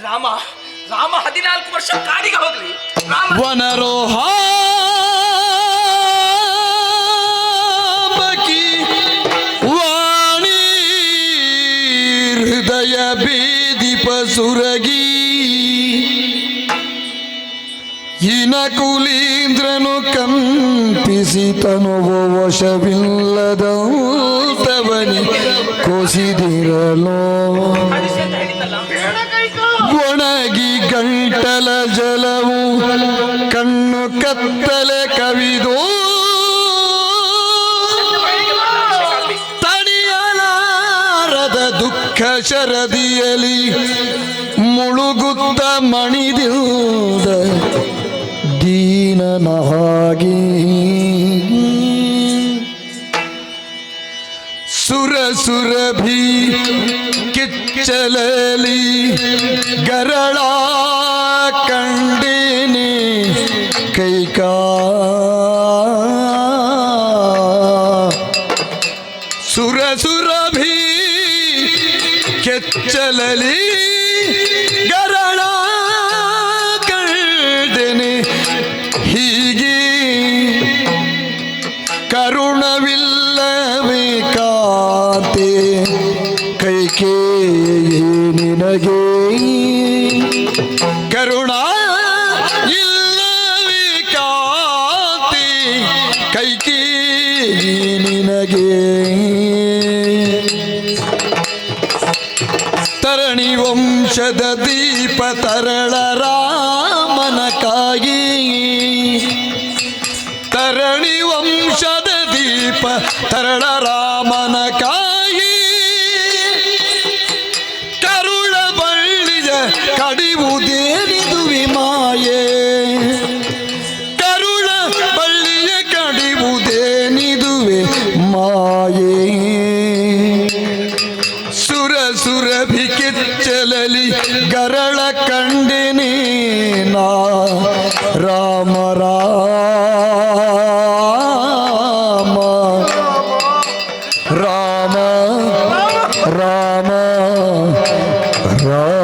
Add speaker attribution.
Speaker 1: ರಾಮ ರಾಮ ಹದಿನಾಲ್ಕು ವರ್ಷ ಕಾಡಿಗೆ ಹೋಗ್ಲಿ.
Speaker 2: ವನರೋಹ ಹೃದಯ ಬೇದಿಪ ಸುರಗಿ. ಇನ ಕಂಪಿಸಿ ವಶವಿಲ್ಲದಂತವನಿ ಕೊಸಿದಿರಲೋ.
Speaker 1: ಹೇಳಿದ್ದಲ್ಲ
Speaker 3: ಒಣಗಿ ಗಂಟಲ ಜಲವು ಕಣ್ಣು ಕತ್ತಲೆ ಕವಿದು. ತಣಿಯಲಾರದ ದುಃಖ ಶರದಿಯಲಿ ಮುಳುಗುತ್ತ ಮಣಿದಿಲ್ದ ದೀನನಾಗಿ ಸುರ ಸುರಭಿ ಕಿಚ್ಚಲಲಿ ಗರಳ ಕಂಡಿನಿ ಕೈಕಾ. ಸುರಸುರಭಿ ಕೆಚ್ಚಲಲಿ ಗರಳ ಕಂಡಿನಿ ಹೀಗೆ ಕರುಣ ಇಲ್ಲವಿ ಕಾತಿ ಕೈಕಿ ನಿನಗೆ. ತರಣಿ ವಂಶದ ದೀಪ ತರಳ ರಾಮನ ಕಾಗಿ. ತರಣಿ ವಂಶದ ದೀಪ ತರಳ ರಾಮನ ಕಾಯಿ ಕರುಳ ಬಳ್ಳಿಯ ಕಡಿವುದೇನಿದು ಗರಳ ಕಂಡಿನಿ ನಾ ರಾಮ ರಾಮ ರಾಮ ರಾಮ ರಾಮ